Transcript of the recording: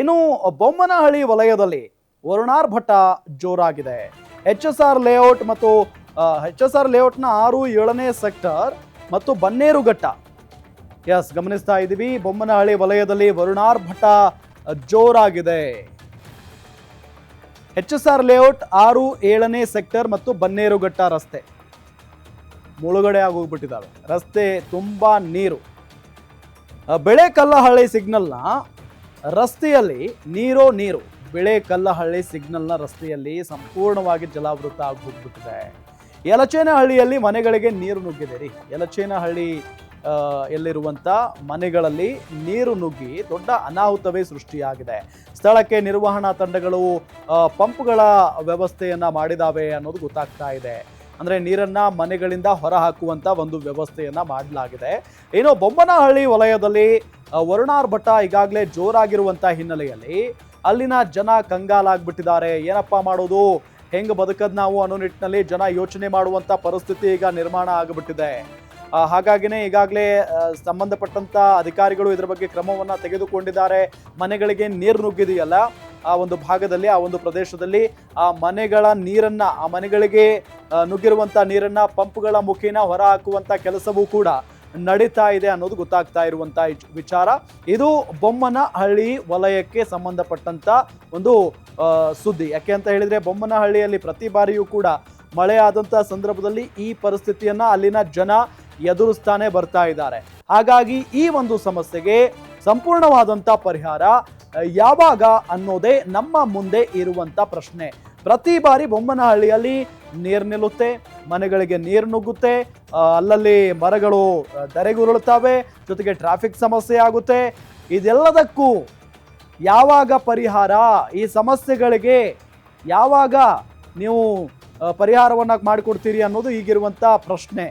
ಇನ್ನು ಬೊಮ್ಮನಹಳ್ಳಿ ವಲಯದಲ್ಲಿ ವರುಣಾರ್ ಭಟ್ಟ ಜೋರಾಗಿದೆ. ಎಚ್ ಎಸ್ ಆರ್ ಲೇಔಟ್ ಮತ್ತು ಎಚ್ ಎಸ್ ಆರ್ ಲೇಔಟ್ನ ಆರು ಏಳನೇ ಸೆಕ್ಟರ್ ಮತ್ತು ಬನ್ನೇರುಘಟ್ಟ ಎಸ್ ಗಮನಿಸ್ತಾ ಇದ್ದೀವಿ. ಬೊಮ್ಮನಹಳ್ಳಿ ವಲಯದಲ್ಲಿ ವರುಣಾರ್ ಭಟ್ಟ ಜೋರಾಗಿದೆ. ಎಚ್ ಎಸ್ ಆರ್ ಲೇಔಟ್ ಆರು ಏಳನೇ ಸೆಕ್ಟರ್ ಮತ್ತು ಬನ್ನೇರುಘಟ್ಟ ರಸ್ತೆ. ಮುಳುಗಡೆ ಆಗೋಗ್ಬಿಟ್ಟಿದ್ದಾವೆ. ರಸ್ತೆ ತುಂಬಾ ನೀರು. ಬೆಳೆ ಕಲ್ಲಹಳ್ಳಿ ಸಿಗ್ನಲ್ನ ರಸ್ತೆಯಲ್ಲಿ ನೀರೋ ನೀರು. ಬೆಳೆಕಲ್ಲಹಳ್ಳಿ ಸಿಗ್ನಲ್ನ ರಸ್ತೆಯಲ್ಲಿ ಸಂಪೂರ್ಣವಾಗಿ ಜಲಾವೃತ ಆಗಿ ಹೋಗ್ಬಿಟ್ಟಿದೆ ಯಲಚೇನಹಳ್ಳಿಯಲ್ಲಿ ಮನೆಗಳಿಗೆ ನೀರು ನುಗ್ಗಿದೆ ರೀ. ಯಲಚೇನಹಳ್ಳಿ ಎಲ್ಲಿರುವಂಥ ಮನೆಗಳಲ್ಲಿ ನೀರು ನುಗ್ಗಿ ದೊಡ್ಡ ಅನಾಹುತವೇ ಸೃಷ್ಟಿಯಾಗಿದೆ. ಸ್ಥಳಕ್ಕೆ ನಿರ್ವಹಣಾ ತಂಡಗಳು ಪಂಪ್ಗಳ ವ್ಯವಸ್ಥೆಯನ್ನು ಮಾಡಿದಾವೆ ಅನ್ನೋದು ಗೊತ್ತಾಗ್ತಾ ಇದೆ. ಅಂದ್ರೆ ನೀರನ್ನ ಮನೆಗಳಿಂದ ಹೊರ ಹಾಕುವಂತ ಒಂದು ವ್ಯವಸ್ಥೆಯನ್ನು ಮಾಡಲಾಗಿದೆ. ಏನೋ ಬೊಮ್ಮನಹಳ್ಳಿ ವಲಯದಲ್ಲಿ ಆ, ಭಟ್ಟ ಈಗಾಗಲೇ ಜೋರಾಗಿರುವಂತ ಹಿನ್ನೆಲೆಯಲ್ಲಿ ಅಲ್ಲಿನ ಜನ ಕಂಗಾಲಾಗ್ಬಿಟ್ಟಿದ್ದಾರೆ. ಏನಪ್ಪಾ ಮಾಡೋದು? ಹೆಂಗ್ ಬದುಕದ್ ನಾವು ಅನ್ನೋ ನಿಟ್ಟಿನಲ್ಲಿ ಜನ ಯೋಚನೆ ಮಾಡುವಂತ ಪರಿಸ್ಥಿತಿ ಈಗ ನಿರ್ಮಾಣ ಆಗಿಬಿಟ್ಟಿದೆ. ಹಾಗಾಗಿನೇ ಈಗಾಗಲೇ ಸಂಬಂಧಪಟ್ಟಂತ ಅಧಿಕಾರಿಗಳು ಇದರ ಬಗ್ಗೆ ಕ್ರಮವನ್ನ ತೆಗೆದುಕೊಂಡಿದ್ದಾರೆ. ಮನೆಗಳಿಗೆ ನೀರು ನುಗ್ಗಿದೆಯಲ್ಲ ಆ ಒಂದು ಭಾಗದಲ್ಲಿ ಆ ಒಂದು ಪ್ರದೇಶದಲ್ಲಿ ಆ ಮನೆಗಳ ನೀರನ್ನ ಆ ಮನೆಗಳಿಗೆ ನುಗ್ಗಿರುವಂತ ನೀರನ್ನ ಪಂಪ್ಗಳ ಮುಖೇನ ಹೊರ ಹಾಕುವಂತ ಕೆಲಸವೂ ಕೂಡ ನಡೀತಾ ಇದೆ ಅನ್ನೋದು ಗೊತ್ತಾಗ್ತಾ ಇರುವಂತ ವಿಚಾರ. ಇದು ಬೊಮ್ಮನಹಳ್ಳಿ ವಲಯಕ್ಕೆ ಸಂಬಂಧಪಟ್ಟಂತ ಒಂದು ಸುದ್ದಿ. ಯಾಕೆ ಅಂತ ಹೇಳಿದ್ರೆ ಬೊಮ್ಮನಹಳ್ಳಿಯಲ್ಲಿ ಪ್ರತಿ ಬಾರಿಯೂ ಕೂಡ ಮಳೆ ಆದಂತಹ ಸಂದರ್ಭದಲ್ಲಿ ಈ ಪರಿಸ್ಥಿತಿಯನ್ನ ಅಲ್ಲಿನ ಜನ ಎದುರಿಸ್ತಾನೆ ಬರ್ತಾ ಇದ್ದಾರೆ. ಹಾಗಾಗಿ ಈ ಒಂದು ಸಮಸ್ಯೆಗೆ ಸಂಪೂರ್ಣವಾದಂತ ಪರಿಹಾರ ಯಾವಾಗ ಅನ್ನೋದೇ ನಮ್ಮ ಮುಂದೆ ಇರುವಂತ ಪ್ರಶ್ನೆ. ಪ್ರತಿ ಬಾರಿ ಬೊಮ್ಮನಹಳ್ಳಿಯಲ್ಲಿ ನೀರು ನಿಲ್ಲುತ್ತೆ ಮನೆಗಳಿಗೆ ನೀರು ನುಗ್ಗುತ್ತೆ. ಅಲ್ಲಲ್ಲಿ ಮರಗಳು ಧರೆಗುರುಳುತ್ತವೆ. ಜೊತೆಗೆ ಟ್ರಾಫಿಕ್ ಸಮಸ್ಯೆ ಆಗುತ್ತೆ. ಇದೆಲ್ಲದಕ್ಕೂ ಯಾವಾಗ ಪರಿಹಾರ? ಈ ಸಮಸ್ಯೆಗಳಿಗೆ ಯಾವಾಗ ನೀವು ಪರಿಹಾರವನ್ನ ಮಾಡಿಕೊಡ್ತೀರಿ ಅನ್ನೋದು ಈಗಿರುವಂಥ ಪ್ರಶ್ನೆ.